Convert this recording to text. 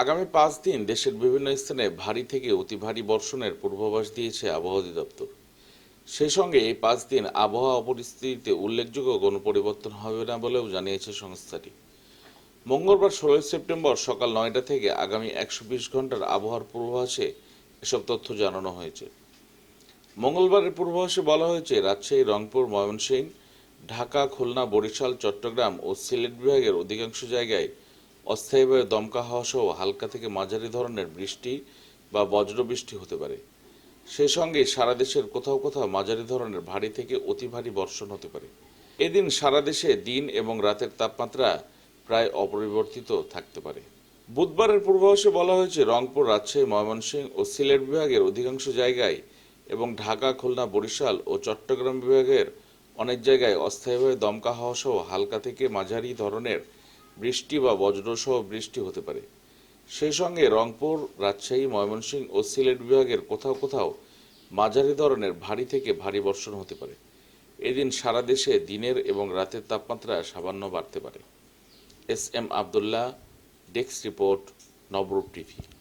আগামী পাঁচ দিন দেশের বিভিন্ন স্থানে ভারী থেকে অতি ভারী বর্ষণের পূর্বাভাস দিয়েছে আবহাওয়া অধিদপ্তর। সেই সঙ্গে এই পাঁচ দিন আবহাওয়া পরিস্থিতিতে উল্লেখযোগ্য কোনো পরিবর্তন হবে না বলেও জানিয়েছে সংস্থাটি। মঙ্গলবার ষোলোই সেপ্টেম্বর সকাল নয়টা থেকে আগামী একশো বিশ ঘণ্টার আবহাওয়ার পূর্বাভাসে এসব তথ্য জানানো হয়েছে। মঙ্গলবারের পূর্বাভাসে বলা হয়েছে, রাজশাহী, রংপুর, ময়মনসিংহ, ঢাকা, খুলনা, বরিশাল, চট্টগ্রাম ও সিলেট বিভাগের অধিকাংশ জায়গায় অস্থায়ীভাবে দমকা হাওয়া সহ হালকা থেকে মাঝারি ধরনের বৃষ্টি বা বজ্রবৃষ্টি হতে পারে। সেই সঙ্গে সারা দেশের কোথাও কোথাও মাঝারি ধরনের ভারী থেকে অতি ভারী বর্ষণ হতে পারে। এদিন সারা দেশে দিন এবং রাতের তাপমাত্রা প্রায় অপরিবর্তিত থাকতে পারে। বুধবারের পূর্বাভাসে বলা হয়েছে, রংপুর, রাজশাহী, ময়মনসিংহ ও সিলেট বিভাগের অধিকাংশ জায়গায় এবং ঢাকা, খুলনা, বরিশাল ও চট্টগ্রাম বিভাগের অনেক জায়গায় অস্থায়ীভাবে দমকা হাওয়া সহ হালকা থেকে মাঝারি ধরনের বৃষ্টি বা বজ্রসহ বৃষ্টি হতে পারে। সেই সঙ্গে রংপুর, রাজশাহী, ময়মনসিংহ ও সিলেট বিভাগের কোথাও কোথাও মাঝারি ধরনের ভারী থেকে ভারী বর্ষণ হতে পারে। এদিন সারা দেশে দিনের এবং রাতের তাপমাত্রা সামান্য বাড়তে পারে। S M Abdullah, desk report, Nabarup TV.